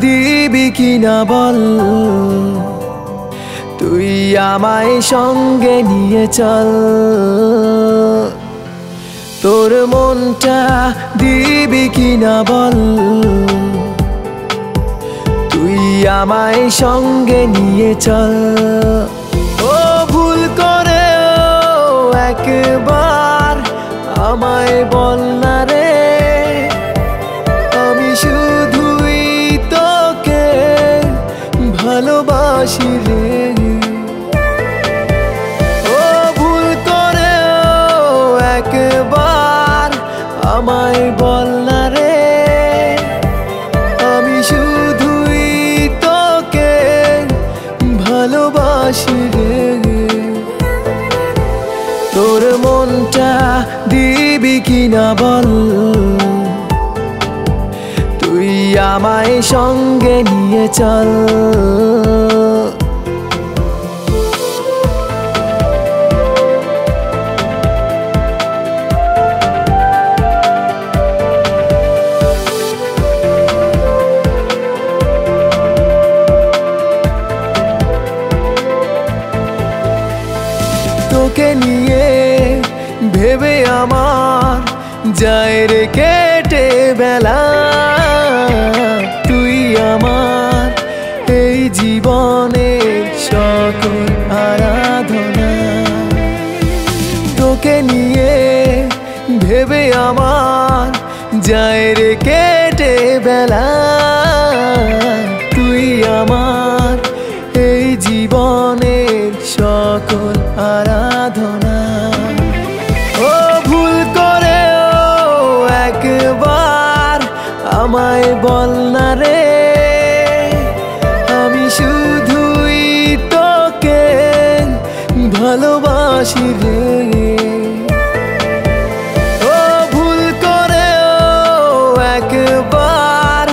দিবি কিনা বল? তুই আমায় সঙ্গে নিয়ে চল। তোর মনটা দিবি কিনা বল? তুই আমায় সঙ্গে নিয়ে চল। ও ভুল করে একবার আমায় বল না রে। ভালোবাসি রে। ও ভুল করে একবার আমায় বল না রে। আমি শুধুই তোকে ভালোবাসি রে। তোর মনটা দিবি কিনা বল। আমায় সঙ্গে নিয়ে চল। তোকে নিয়ে ভেবে আমার যায় রে কেটে বেলা। এই জীবনের সকল আরাধনা। তোকে নিয়ে ভেবে আমার যায় রে কেটে বেলা। তুই আমার এই জীবনের সকল আরাধনা। ও ভুল করে একবার আমায় বল না রে। ভালোবাসি রে। ও ভুল করে ও একবার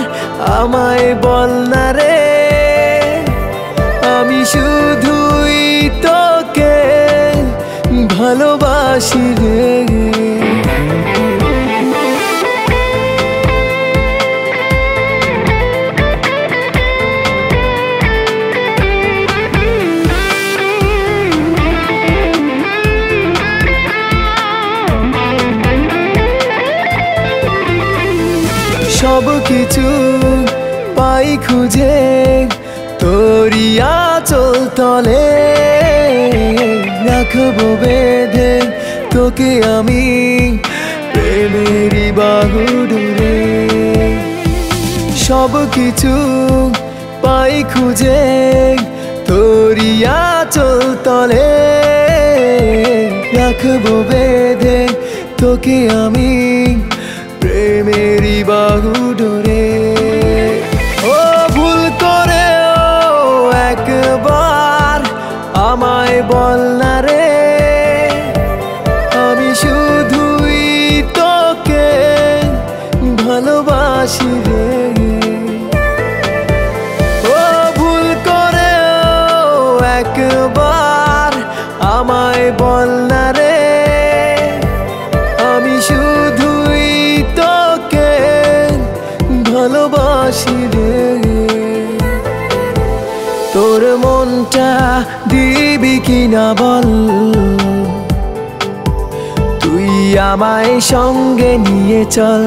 আমায় বল না রে। আমি শুধুই তোকে ভালোবাসি রে। সব কিছু পাই খুঁজে তোরিয়া চল তলে রাখব বেঁধে, তোকে আমি প্রেমেরই বাহু ডুরে সব কিছু পাই খুঁজে তোরিয়া চল তলে রাখব বেঁধে, তোকে আমি প্রেমেরই বাহু ডোরে। ও ভুল করে একবার আমায় বল না রে। আমি শুধুই তোকে ভালোবাসি রে। ও ভুল করে একবার আমায় বল না মনটা দিবি কিনা বল? তুই আমায় সঙ্গে নিয়ে চল।